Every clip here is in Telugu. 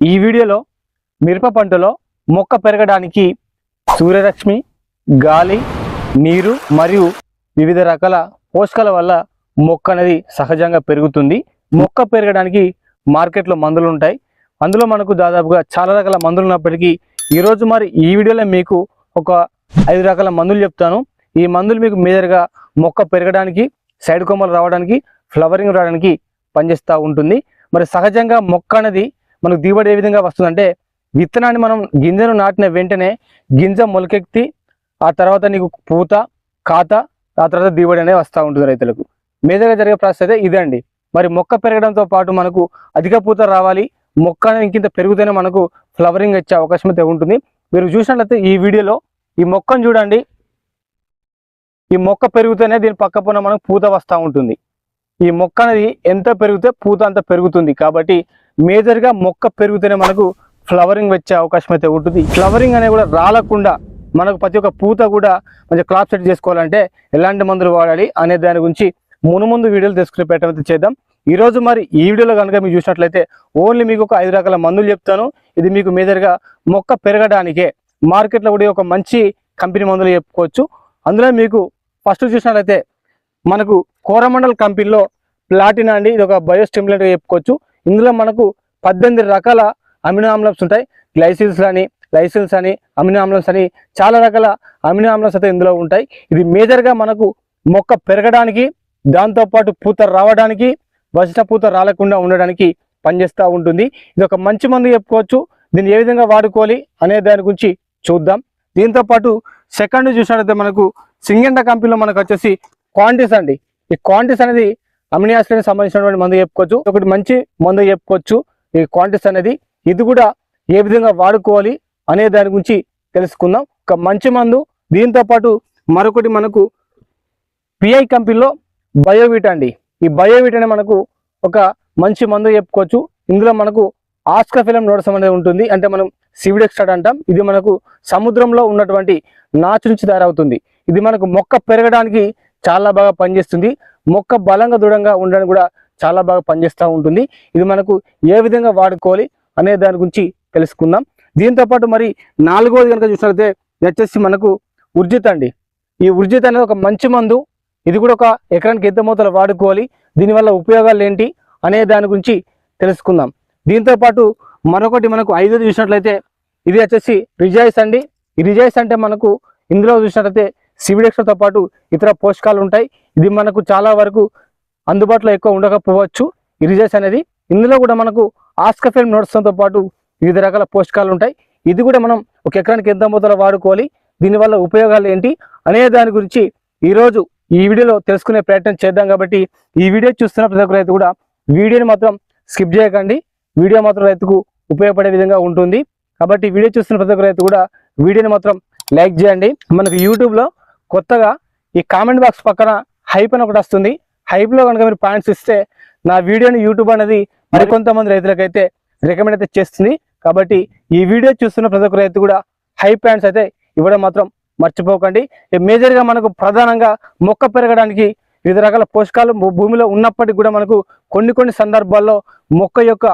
ఈ వీడియోలో మిరప పంటలో మొక్క పెరగడానికి సూర్యరశ్మి గాలి నీరు మరియు వివిధ రకాల పోషకాల వల్ల మొక్క అనేది సహజంగా పెరుగుతుంది. మొక్క పెరగడానికి మార్కెట్లో మందులు ఉంటాయి. అందులో మనకు దాదాపుగా చాలా రకాల మందులు ఉన్నప్పటికీ ఈరోజు మరి ఈ వీడియోలో మీకు ఒక ఐదు రకాల మందులు చెప్తాను. ఈ మందులు మీకు మేజర్గా మొక్క పెరగడానికి సైడ్ కొమ్మలు రావడానికి ఫ్లవరింగ్ రావడానికి పనిచేస్తూ ఉంటుంది. మరి సహజంగా మొక్క అనేది మనకు దిగుబడి ఏ విధంగా వస్తుందంటే విత్తనాన్ని మనం గింజను నాటిన వెంటనే గింజ మొలకెత్తి ఆ తర్వాత నీకు పూత కాత ఆ తర్వాత దిగుబడి అనేది వస్తూ ఉంటుంది రైతులకు. మేజర్గా జరిగే ప్రాసెస్ అయితే ఇదండి మరి మొక్క పెరగడంతో పాటు మనకు అధిక పూత రావాలి మొక్క అనేది ఇంకింత పెరుగుతూనే మనకు ఫ్లవరింగ్ వచ్చే అవకాశం అయితే ఉంటుంది. మీరు చూసినట్లయితే ఈ వీడియోలో ఈ మొక్కను చూడండి. ఈ మొక్క పెరుగుతూనే దీని పక్క మనకు పూత వస్తూ ఉంటుంది. ఈ మొక్క అనేది ఎంత పెరిగితే పూత అంత పెరుగుతుంది కాబట్టి మేజర్గా మొక్క పెరుగుతూనే మనకు ఫ్లవరింగ్ వచ్చే అవకాశం అయితే ఉంటుంది. ఫ్లవరింగ్ అనేది కూడా రాలకుండా మనకు ప్రతి ఒక్క పూత కూడా మంచి క్లాప్ సెట్ చేసుకోవాలంటే ఎలాంటి మందులు వాడాలి అనే దాని గురించి మునుముందు వీడియోలు తీసుకుని పెట్టడం అయితే చేద్దాం. ఈరోజు మరి ఈ వీడియోలో కనుక మీరు చూసినట్లయితే ఓన్లీ మీకు ఒక ఐదు రకాల మందులు చెప్తాను. ఇది మీకు మేజర్గా మొక్క పెరగడానికే మార్కెట్లో కూడా ఒక మంచి కంపెనీ మందులు చెప్పుకోవచ్చు. అందులో మీకు ఫస్ట్ చూసినట్లయితే మనకు కోరమండల్ కంపెనీలో ప్లాటినా అండి ఇది ఒక బయోస్టిమ్యులేటర్ చెప్పుకోవచ్చు. ఇందులో మనకు పద్దెనిమిది రకాల అమినో ఆమ్లమ్స్ ఉంటాయి. గ్లైసిల్స్ అని లైసిల్స్ అని అమినో ఆమ్లమ్స్ అని చాలా రకాల అమినో ఆమ్లమ్స్ అయితే ఇందులో ఉంటాయి. ఇది మేజర్గా మనకు మొక్క పెరగడానికి దాంతోపాటు పూత రావడానికి వసిన పూత రాలకుండా ఉండడానికి పనిచేస్తూ ఉంటుంది. ఇది ఒక మంచి మందు చెప్పుకోవచ్చు. దీన్ని ఏ విధంగా వాడుకోవాలి అనే దాని గురించి చూద్దాం. దీంతో పాటు సెకండ్ చూసినట్లయితే మనకు సింగెండ కంపెనీలో మనకు వచ్చేసి క్వాంటిస్ అండి. ఈ క్వాంటిస్ అనేది అమినియాసిడ్ సంబంధించినటువంటి మందు చెప్పుకోవచ్చు. ఒకటి మంచి మందు చెప్పుకోవచ్చు. ఈ క్వాంటిస్ అనేది ఇది కూడా ఏ విధంగా వాడుకోవాలి అనే దాని గురించి తెలుసుకుందాం. ఒక మంచి మందు దీంతో పాటు మరొకటి మనకు పిఐ కంపెనీలో బయోవిట్ అండి. ఈ బయోవిట్ అనే మనకు ఒక మంచి మందు చెప్పుకోవచ్చు. ఇందులో మనకు ఆస్కఫిలం నోడసం అనేది ఉంటుంది. అంటే మనం సివిడ్ అంటాం. ఇది మనకు సముద్రంలో ఉన్నటువంటి నాచు నుంచి తయారవుతుంది. ఇది మనకు మొక్క పెరగడానికి చాలా బాగా పనిచేస్తుంది. మొక్క బలంగా దృఢంగా ఉండడానికి కూడా చాలా బాగా పనిచేస్తూ ఉంటుంది. ఇది మనకు ఏ విధంగా వాడుకోవాలి అనే దాని గురించి తెలుసుకుందాం. దీంతో పాటు మరి నాలుగోది కనుక చూసినట్లయితే ఇది వచ్చేసి మనకు ఉర్జిత్ అండి. ఈ ఉర్జిత్ అనేది ఒక మంచి మందు. ఇది కూడా ఒక ఎకరానికి ఎంత మోతాలో వాడుకోవాలి దీనివల్ల ఉపయోగాలు ఏంటి అనే దాని గురించి తెలుసుకుందాం. దీంతో పాటు మరొకటి మనకు ఐదోది చూసినట్లయితే ఇది వచ్చేసి రిజాయిస్ అండి. ఈ రిజాయిస్ అంటే మనకు ఇందులో చూసినట్లయితే సివిడెక్స్తో పాటు ఇతర పోషకాలు ఉంటాయి. ఇది మనకు చాలా వరకు అందుబాటులో ఎక్కువ ఉండకపోవచ్చు. ఇరిజెస్ అనేది ఇందులో కూడా మనకు ఆస్కఫెల్ నోట్స్తో పాటు వివిధ రకాల పోషకాలు ఉంటాయి. ఇది కూడా మనం ఒక ఎకరానికి ఎంత మొదలు వాడుకోవాలి? దీనివల్ల ఉపయోగాలు ఏంటి? అనే దాని గురించి ఈరోజు ఈ వీడియోలో తెలుసుకునే ప్రయత్నం చేద్దాం కాబట్టి ఈ వీడియో చూస్తున్న ప్రతి ఒక్క రైతు కూడా వీడియోని మాత్రం స్కిప్ చేయకండి. వీడియో మాత్రం రైతుకు ఉపయోగపడే విధంగా ఉంటుంది. కాబట్టి వీడియో చూస్తున్న ప్రతి ఒక్క రైతు కూడా వీడియోని మాత్రం లైక్ చేయండి. మనకు యూట్యూబ్లో కొత్తగా ఈ కామెంట్ బాక్స్ పక్కన హైప్ అని ఒకటి వస్తుంది. హైప్లో కనుక మీరు పాయింట్స్ ఇస్తే నా వీడియోని యూట్యూబ్ అనేది మరికొంతమంది రైతులకైతే రికమెండ్ అయితే చేస్తుంది. కాబట్టి ఈ వీడియో చూస్తున్న ప్రతి ఒక్క రైతు కూడా హై పాయింట్స్ అయితే ఇవ్వడం మాత్రం మర్చిపోకండి. మేజర్గా మనకు ప్రధానంగా మొక్క పెరగడానికి వివిధ రకాల పోషకాలు భూమిలో ఉన్నప్పటికీ కూడా మనకు కొన్ని కొన్ని సందర్భాల్లో మొక్క యొక్క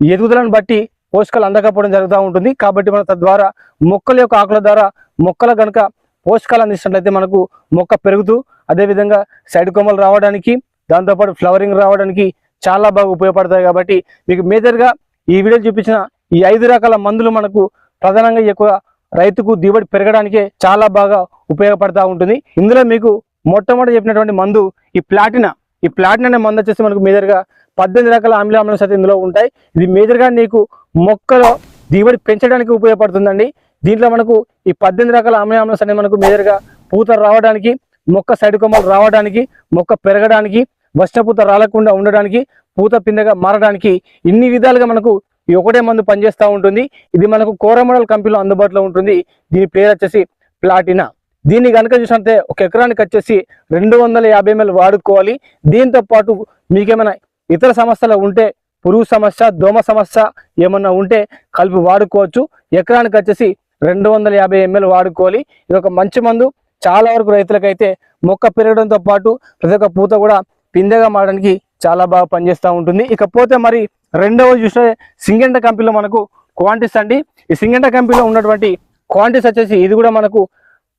ఎదుగుదలను బట్టి పోషకాలు అందకపోవడం జరుగుతూ ఉంటుంది. కాబట్టి మన తద్వారా మొక్కల యొక్క ఆకుల ద్వారా మొక్కల కనుక పోషకాలు అందించినట్లయితే మనకు మొక్క పెరుగుతూ అదేవిధంగా సైడ్ కొమ్మలు రావడానికి దాంతోపాటు ఫ్లవరింగ్ రావడానికి చాలా బాగా ఉపయోగపడతాయి కాబట్టి మీకు మేజర్గా ఈ వీడియో చూపించిన ఈ ఐదు రకాల మందులు మనకు ప్రధానంగా ఎక్కువ రైతుకు దిగుబడి పెరగడానికే చాలా బాగా ఉపయోగపడతా ఉంటుంది. ఇందులో మీకు మొట్టమొదటి చెప్పినటువంటి మందు ఈ ప్లాటినా. ఈ ప్లాటిన అనే మందు వచ్చేసి మనకు మేజర్గా పద్దెనిమిది రకాల ఆమ్ల సైతే అయితే ఇందులో ఉంటాయి. ఇది మేజర్గా నీకు మొక్కలో దిగుబడి పెంచడానికి ఉపయోగపడుతుందండి. దీంట్లో మనకు ఈ పద్దెనిమిది రకాల ఆమ్ల అనేవి మనకు మేజర్గా పూత రావడానికి మొక్క సైడ్ కొమ్మలు రావడానికి మొక్క పెరగడానికి వర్షపూత రాలకుండా ఉండడానికి పూత పిందగా మారడానికి ఇన్ని విధాలుగా మనకు ఈ ఒకటే మందు పనిచేస్తూ ఉంటుంది. ఇది మనకు కోరమోడల్ కంపెనీలో అందుబాటులో ఉంటుంది. దీని పేరు వచ్చేసి ప్లాటినా. దీన్ని కనుక చూసినట్టే ఒక ఎకరానికి వచ్చేసి రెండు వందల యాభై ఎంఎల్ వాడుకోవాలి. దీంతో పాటు మీకేమైనా ఇతర సమస్యలు ఉంటే పురుగు సమస్య దోమ సమస్య ఏమన్నా ఉంటే కలిపి వాడుకోవచ్చు. ఎకరానికి వచ్చేసి రెండు వందల యాభై ఎంఎల్ వాడుకోవాలి. ఇది ఒక మంచి మందు. చాలా వరకు రైతులకైతే మొక్క పెరగడంతో పాటు ప్రతి ఒక్క పూత కూడా పిందెగా మారడానికి చాలా బాగా పనిచేస్తూ ఉంటుంది. ఇకపోతే మరి రెండవది చూస్తే సింగెంట కంపెనీలో మనకు క్వాంటిస్ అండి. ఈ సింగెంట కంపెనీలో ఉన్నటువంటి క్వాంటిస్ వచ్చేసి ఇది కూడా మనకు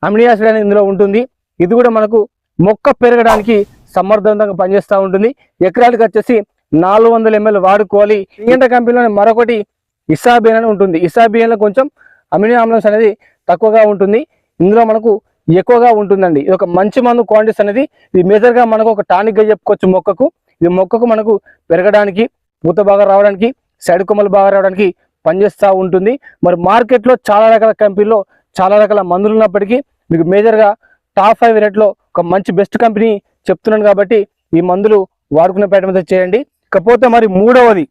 అమినియాసిడ్ అనేది ఇందులో ఉంటుంది. ఇది కూడా మనకు మొక్క పెరగడానికి సమర్థవంతంగా పనిచేస్తూ ఉంటుంది. ఎకరాలకు వచ్చేసి నాలుగు వందల ఎంఎల్ వాడుకోవాలి. సింగెంట కంపెనీలో మరొకటి ఇసాబియన్ అని ఉంటుంది. ఇసాబియన్లో కొంచెం అమినో ఆమ్లమ్స్ అనేది తక్కువగా ఉంటుంది. ఇందులో మనకు ఎక్కువగా ఉంటుందండి. ఇది ఒక మంచి మందు క్వాంటిటీస్ అనేది ఇది మేజర్గా మనకు ఒక టానిక్గా చెప్పుకోవచ్చు మొక్కకు. ఇది మొక్కకు మనకు పెరగడానికి పూత బాగా రావడానికి సైడ్ కొమ్మలు బాగా రావడానికి పనిచేస్తూ ఉంటుంది. మరి మార్కెట్లో చాలా రకాల కంపెనీలో చాలా రకాల మందులు ఉన్నప్పటికీ మీకు మేజర్గా టాప్ ఫైవ్ రేట్లో ఒక మంచి బెస్ట్ కంపెనీ చెప్తున్నాను కాబట్టి ఈ మందులు వాడుకునే ప్రయత్నం మీద చేయండి. ఇకపోతే మరి మూడవది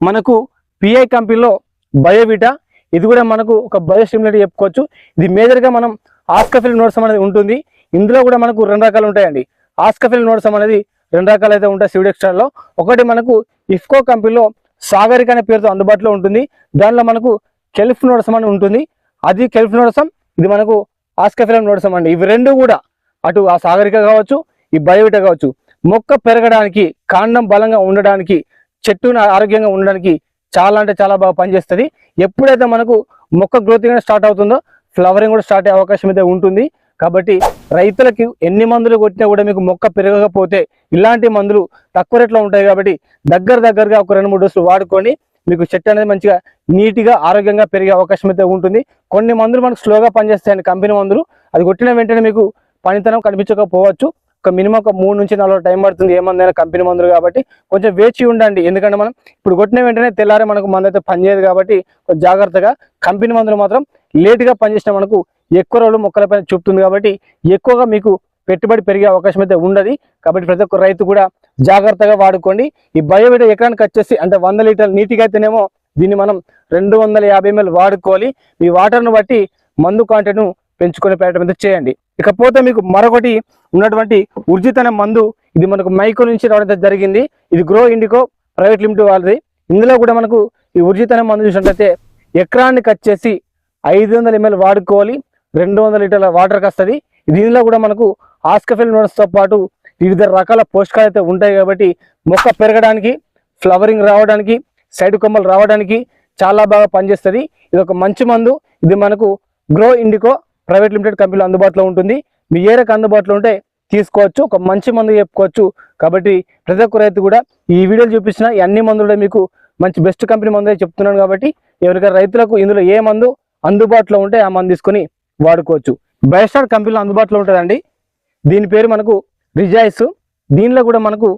మనకు పిఐ కంపెనీలో బయోవిటా ఇది కూడా మనకు ఒక బయో స్టిమ్యులేట్ చెప్పుకోవచ్చు. ఇది మేజర్గా మనం ఆస్కఫిల్ నోట్సం అనేది ఉంటుంది. ఇందులో కూడా మనకు రెండు రకాలు ఉంటాయండి. ఆస్కఫిల్ నోట్సం అనేది రెండు రకాలు అయితే ఉంటాయి సివిడ్ ఎక్స్ట్రాలో ఒకటి మనకు ఇఫ్కో కంపెనీలో సాగరిక అనే పేరుతో అందుబాటులో ఉంటుంది. దానిలో మనకు కెల్ఫ్ నోట్సం అని ఉంటుంది. అది కెల్ఫ్ నోట్సం ఇది మనకు ఆస్కఫిలం నోడసం అండి. ఇవి రెండు కూడా అటు ఆ సాగరిక కావచ్చు ఈ బయోవిట కావచ్చు. మొక్క పెరగడానికి కాండం బలంగా ఉండడానికి చెట్టును ఆరోగ్యంగా ఉండడానికి చాలా అంటే చాలా బాగా పనిచేస్తుంది. ఎప్పుడైతే మనకు మొక్క గ్రోతింగ్ స్టార్ట్ అవుతుందో ఫ్లవరింగ్ కూడా స్టార్ట్ అయ్యే అవకాశం అయితే ఉంటుంది. కాబట్టి రైతులకి ఎన్ని మందులు కొట్టినా కూడా మీకు మొక్క పెరగకపోతే ఇలాంటి మందులు తక్కువ రేట్లో ఉంటాయి కాబట్టి దగ్గర దగ్గరగా ఒక రెండు మూడు డోసులు వాడుకొని మీకు చెట్టు అనేది మంచిగా నీట్గా ఆరోగ్యంగా పెరిగే అవకాశం అయితే ఉంటుంది. కొన్ని మందులు మనకు స్లోగా పనిచేస్తాయండి. కంపెనీ మందులు. అది కొట్టిన వెంటనే మీకు పనితనం కనిపించకపోవచ్చు. ఒక మినిమం ఒక మూడు నుంచి నాలుగు టైం పడుతుంది ఏ మందైనా కంపెనీ మందులు కాబట్టి కొంచెం వేచి ఉండండి. ఎందుకంటే మనం ఇప్పుడు కొట్టిన వెంటనే తెల్లారే మనకు మందు అయితే పనిచేయదు కాబట్టి కొంచెం జాగ్రత్తగా కంపెనీ మందులు మాత్రం లేటుగా పనిచేసిన మనకు ఎక్కువ రోజులు మొక్కలపైన చూపుతుంది కాబట్టి ఎక్కువగా మీకు పెట్టుబడి పెరిగే అవకాశం అయితే ఉండదు. కాబట్టి ప్రతి ఒక్క రైతు కూడా జాగ్రత్తగా వాడుకోండి. ఈ బయోవిట ఎకరానికి వచ్చేసి అంటే వంద లీటర్ల నీటిగా అయితేనేమో దీన్ని మనం రెండు వందల యాభై ఎంఎల్ వాడుకోవాలి. మీ వాటర్ను బట్టి మందు కాంటెంట్ను పెంచుకునే ప్రయత్నం అయితే చేయండి. ఇకపోతే మీకు మరొకటి ఉన్నటువంటి ఉర్జిత్ అనే మందు ఇది మనకు మైకో నుంచి రావడం అయితే జరిగింది. ఇది గ్రో ఇండికో ప్రైవేట్ లిమిటెడ్ వాళ్ళది. ఇందులో కూడా మనకు ఈ ఉర్జిత్ అనే మందు చూసినట్లయితే ఎకరానికి వచ్చేసి ఐదు వందల ఎంఎల్ వాడుకోవాలి. రెండు వందల లీటర్ల వాటర్కి వస్తుంది దీనిలో కూడా మనకు ఆస్కఫిల్ నోట్స్తో పాటు వివిధ రకాల పోషకాలు అయితే ఉంటాయి కాబట్టి మొక్క పెరగడానికి ఫ్లవరింగ్ రావడానికి సైడ్ కొమ్మలు రావడానికి చాలా బాగా పనిచేస్తుంది. ఇది ఒక మంచి మందు. ఇది మనకు గ్రో ఇండికో ప్రైవేట్ లిమిటెడ్ కంపెనీలో అందుబాటులో ఉంటుంది. మీ ఏరకు అందుబాటులో ఉంటే తీసుకోవచ్చు. ఒక మంచి మందు చెప్పుకోవచ్చు. కాబట్టి ప్రతి ఒక్క రైతు కూడా ఈ వీడియోలు చూపించిన ఈ అన్ని మందులు కూడా మీకు మంచి బెస్ట్ కంపెనీ మందు చెప్తున్నాను కాబట్టి ఎవరికైనా రైతులకు ఇందులో ఏ మందు అందుబాటులో ఉంటే ఆ మందు తీసుకొని వాడుకోవచ్చు. బయోస్టార్ కంపెనీలో అందుబాటులో ఉంటుందండి దీని పేరు మనకు రిజాయిస్ దీనిలో కూడా మనకు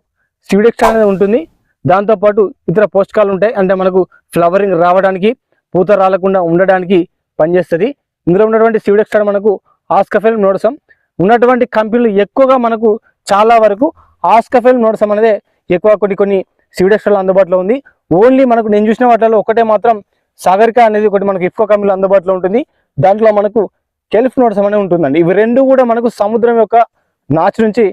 సివిడెక్స్ అనేది ఉంటుంది. దాంతోపాటు ఇతర పోషకాలు ఉంటాయి. అంటే మనకు ఫ్లవరింగ్ రావడానికి పూత రాలకుండా ఉండడానికి పనిచేస్తుంది. ఇందులో ఉన్నటువంటి స్టీడెక్స్ మనకు ఆస్కఫెల్ నోడసం ఉన్నటువంటి కంపెనీలు ఎక్కువగా మనకు చాలా వరకు ఆస్కఫెల్ నోడసం అనేది ఎక్కువ కొన్ని కొన్ని స్టీడెక్స్లో అందుబాటులో ఉంది. ఓన్లీ మనకు నేను చూసిన వాటిలో ఒకటే మాత్రం సాగరిక అనేది ఒకటి మనకు ఇఫ్కో కంపెనీలో అందుబాటులో ఉంటుంది. దాంట్లో మనకు కెల్ఫ్ నోట్స్ అనేది ఉంటుందండి. ఇవి రెండు కూడా మనకు సముద్రం యొక్క నాచు నుంచి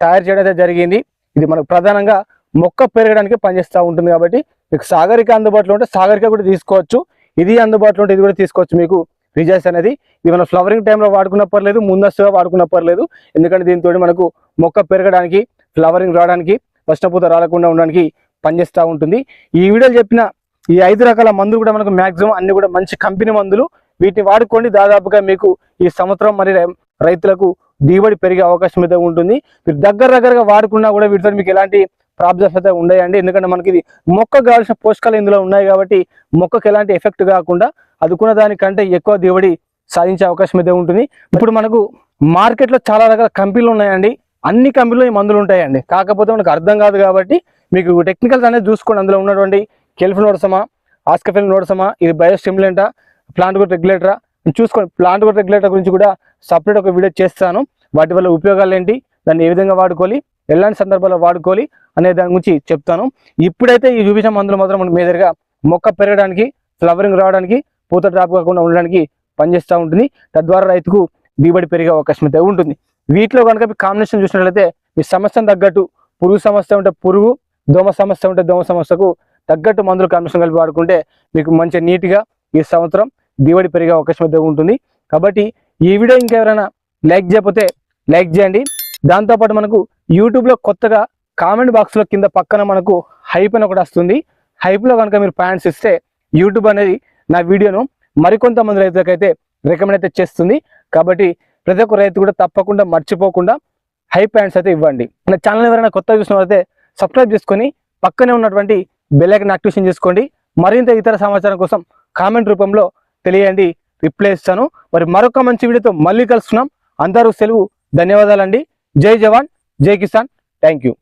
తయారు చేయడం అయితే జరిగింది. ఇది మనకు ప్రధానంగా మొక్క పెరగడానికి పనిచేస్తూ ఉంటుంది కాబట్టి మీకు సాగరిక అందుబాటులో ఉంటే సాగరిక కూడా తీసుకోవచ్చు. ఇది అందుబాటులో ఉంటే ఇది కూడా తీసుకోవచ్చు మీకు. రిజాయిస్ అనేది ఇది మనం ఫ్లవరింగ్ టైంలో వాడుకున్న పర్లేదు ముందస్తుగా వాడుకున్న పర్లేదు. ఎందుకంటే దీంతో మనకు మొక్క పెరగడానికి ఫ్లవరింగ్ రావడానికి వర్షపూత రాలకుండా ఉండడానికి పనిచేస్తూ ఉంటుంది. ఈ వీడియోలు చెప్పిన ఈ ఐదు రకాల మందులు కూడా మనకు మ్యాక్సిమం అన్ని కూడా మంచి కంపెనీ మందులు. వీటిని వాడుకోండి. దాదాపుగా మీకు ఈ సంవత్సరం మరి రైతులకు దిగుబడి పెరిగే అవకాశం అయితే ఉంటుంది. మీరు దగ్గర దగ్గరగా వాడుకున్నా కూడా వీటితో మీకు ఎలాంటి ప్రాబ్లమ్స్ అయితే ఉన్నాయండి ఎందుకంటే మనకి ఇది మొక్క కావాల్సిన పోషకాలు ఇందులో ఉన్నాయి కాబట్టి మొక్కకు ఎలాంటి ఎఫెక్ట్ కాకుండా అదుకున్న దానికంటే ఎక్కువ దిగుబడి సాధించే అవకాశం అయితే ఉంటుంది. ఇప్పుడు మనకు మార్కెట్లో చాలా రకాల కంపెనీలు ఉన్నాయండి. అన్ని కంపెనీలు ఈ మందులు ఉంటాయండి. కాకపోతే మనకు అర్థం కాదు కాబట్టి మీకు టెక్నికల్స్ అనేది చూసుకోండి. అందులో ఉన్నటువంటి కెల్ఫ్ నోడసమా ఆస్కఫెల్ నోడసమా ఇది బయోస్టిమ్యులెంటా ప్లాంట్ గ్రోత్ రెగ్యులేటరా? చూసుకోండి. ప్లాంట్ గ్రోత్ రెగ్యులేటర్ గురించి కూడా సపరేట్ ఒక వీడియో చేస్తాను. వాటి వల్ల ఉపయోగాలు ఏంటి? దాన్ని ఏ విధంగా వాడుకోవాలి? ఎలాంటి సందర్భాల్లో వాడుకోవాలి? అనే దాని గురించి చెప్తాను. ఇప్పుడైతే ఈ చూపించిన మందులు మాత్రం మన దగ్గర మొక్క పెరగడానికి ఫ్లవరింగ్ రావడానికి పూత డ్రాప్ కాకుండా ఉండడానికి పనిచేస్తూ ఉంటుంది. తద్వారా రైతుకు దిగుబడి పెరిగే అవకాశం అయితే ఉంటుంది. వీటిలో కనుక మీ కాంబినేషన్ చూసినట్లయితే మీ సమస్యను తగ్గట్టు పురుగు సమస్య ఉంటే పురుగు దోమ సమస్య ఉంటే దోమ సమస్యకు తగ్గట్టు మందులు కాంబినేషన్ కలిపి వాడుకుంటే మీకు మంచి నీట్గా ఈ సంవత్సరం దిగుబడి పెరిగే అవకాశం అయితే ఉంటుంది. కాబట్టి ఈ వీడియో ఇంకెవరైనా లైక్ చేయకపోతే లైక్ చేయండి. దాంతోపాటు మనకు యూట్యూబ్లో కొత్తగా కామెంట్ బాక్స్లో కింద పక్కన మనకు హైప్ అని ఒకటి వస్తుంది. హైప్లో కనుక మీరు ప్యాంట్స్ ఇస్తే యూట్యూబ్ అనేది నా వీడియోను మరికొంతమంది రైతులకైతే రికమెండ్ అయితే చేస్తుంది. కాబట్టి ప్రతి ఒక్క రైతు కూడా తప్పకుండా మర్చిపోకుండా హై ప్యాంట్స్ అయితే ఇవ్వండి. నా ఛానల్ ఎవరైనా కొత్త చూసిన అయితే సబ్స్క్రైబ్ చేసుకొని పక్కనే ఉన్నటువంటి బెల్లైకన్ యాక్టివేషన్ చేసుకోండి. మరింత ఇతర సమాచారం కోసం కామెంట్ రూపంలో తెలియండి. రిప్లై ఇస్తాను మరి మరొక మంచి వీడియోతో మళ్ళీ కలుస్తున్నాం. అందరూ సెలవు. ధన్యవాదాలండి. జై జవాన్. జై కిసాన్. Thank you